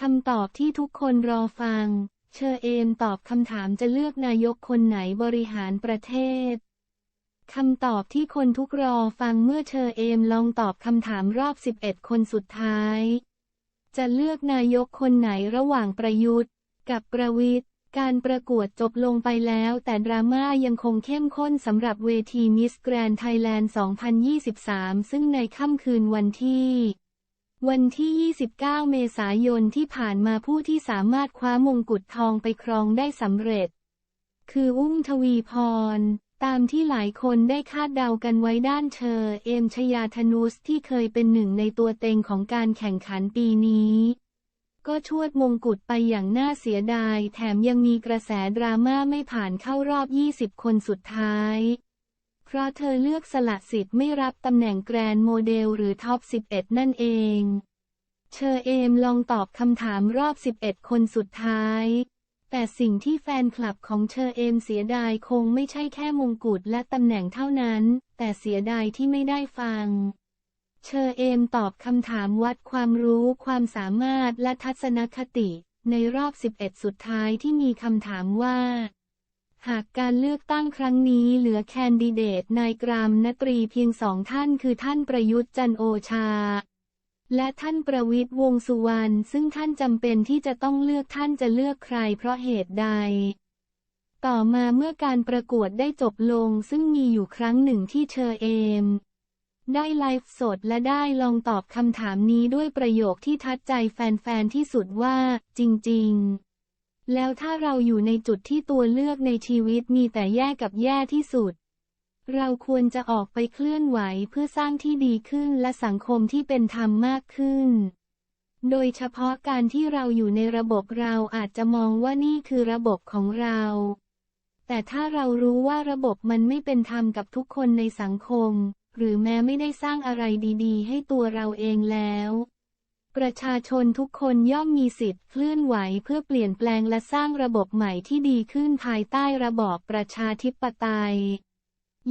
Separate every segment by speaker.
Speaker 1: คำตอบที่ทุกคนรอฟัง เชอเอมตอบคำถามจะเลือกนายกคนไหนบริหารประเทศ คำตอบที่คนทุกรอฟังเมื่อเชอเอมลองตอบคำถามรอบ 11 คนสุดท้าย จะเลือกนายกคนไหนระหว่างประยุทธ์ กับประวิทย์การประกวดจบลงไปแล้ว แต่ดราม่ายังคงเข้มข้นสำหรับเวทีมิสแกรนไทยแลนด์ 2023 ซึ่งในค่ำคืนวันที่ วันที่ 29 เมษายนที่ผ่านมาผู้ที่สามารถคว้ามงกุฎทองไปครองได้สำเร็จ คืออุ้มทวีพร ตามที่หลายคนได้คาดเดากันไว้ด้านเชอเอมชยาธนุสที่เคยเป็นหนึ่งในตัวเต็งของการแข่งขันปีนี้ ก็ชวดมงกุฎไปอย่างน่าเสียดาย แถมยังมีกระแสดราม่าไม่ผ่านเข้ารอบ 20 คนสุดท้าย เพราะเธอเลือกสละสิทธิ์ไม่รับตำแหน่งแกรนด์โมเดลหรือท็อป 11 นั่นเอง เชอเอมลองตอบคำถามรอบ 11 คนสุดท้าย แต่สิ่งที่แฟนคลับของเชอเอมเสียดายคงไม่ใช่แค่มงกุฎและตำแหน่งเท่านั้น แต่เสียดายที่ไม่ได้ฟังเชอเอมตอบคำถามวัดความรู้ความสามารถและทัศนคติ ในรอบ 11 สุดท้ายที่มีคำถามว่า หากการเลือกตั้งครั้งนี้เหลือแคนดิเดตนายกรามนตรีเพียงสองท่านคือท่านประยุทธ์จันโอชา และท่านประวิตยวงสุวรรณซึ่งท่านจำเป็นที่จะต้องเลือกท่านจะเลือกใครเพราะเหตุใด ต่อมาเมื่อการประกวดได้จบลงซึ่งมีอยู่ครั้งหนึ่งที่เชอเอม ได้ไลฟ์สดและได้ลองตอบคำถามนี้ด้วยประโยคที่ทัดใจแฟนๆที่สุดว่า จริง ๆ แล้วถ้าเราอยู่ในจุดที่ตัวเลือกในชีวิตมีแต่แย่กับแย่ที่สุด เราควรจะออกไปเคลื่อนไหวเพื่อสร้างที่ดีขึ้นและสังคมที่เป็นธรรมมากขึ้น โดยเฉพาะการที่เราอยู่ในระบบเราอาจจะมองว่านี่คือระบบของเรา แต่ถ้าเรารู้ว่าระบบมันไม่เป็นธรรมกับทุกคนในสังคม หรือแม้ไม่ได้สร้างอะไรดี ๆ ให้ตัวเราเองแล้ว ประชาชนทุกคนย่อมมีสิทธิ์เคลื่อนไหวเพื่อเปลี่ยนแปลงและสร้างระบบใหม่ที่ดีขึ้นภายใต้ระบอบประชาธิปไตย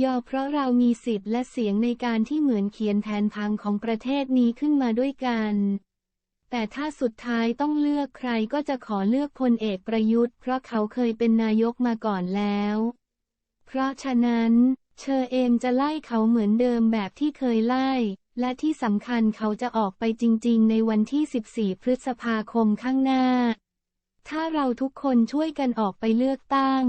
Speaker 1: ยอเพราะเรามีสิทธิ์และเสียงในการที่เหมือนเขียนแผนพังของประเทศนี้ขึ้นมาด้วยกัน แต่ถ้าสุดท้ายต้องเลือกใครก็จะขอเลือกพลเอกประยุทธ์ เพราะเขาเคยเป็นนายกมาก่อนแล้ว เพราะฉะนั้น เชอเอมจะไล่เขาเหมือนเดิมแบบที่เคยไล่ และที่สำคัญเขาจะออกไปจริง ๆ ในวันที่ 14 พฤษภาคมข้างหน้า ถ้าเราทุกคนช่วยกันออกไปเลือกตั้ง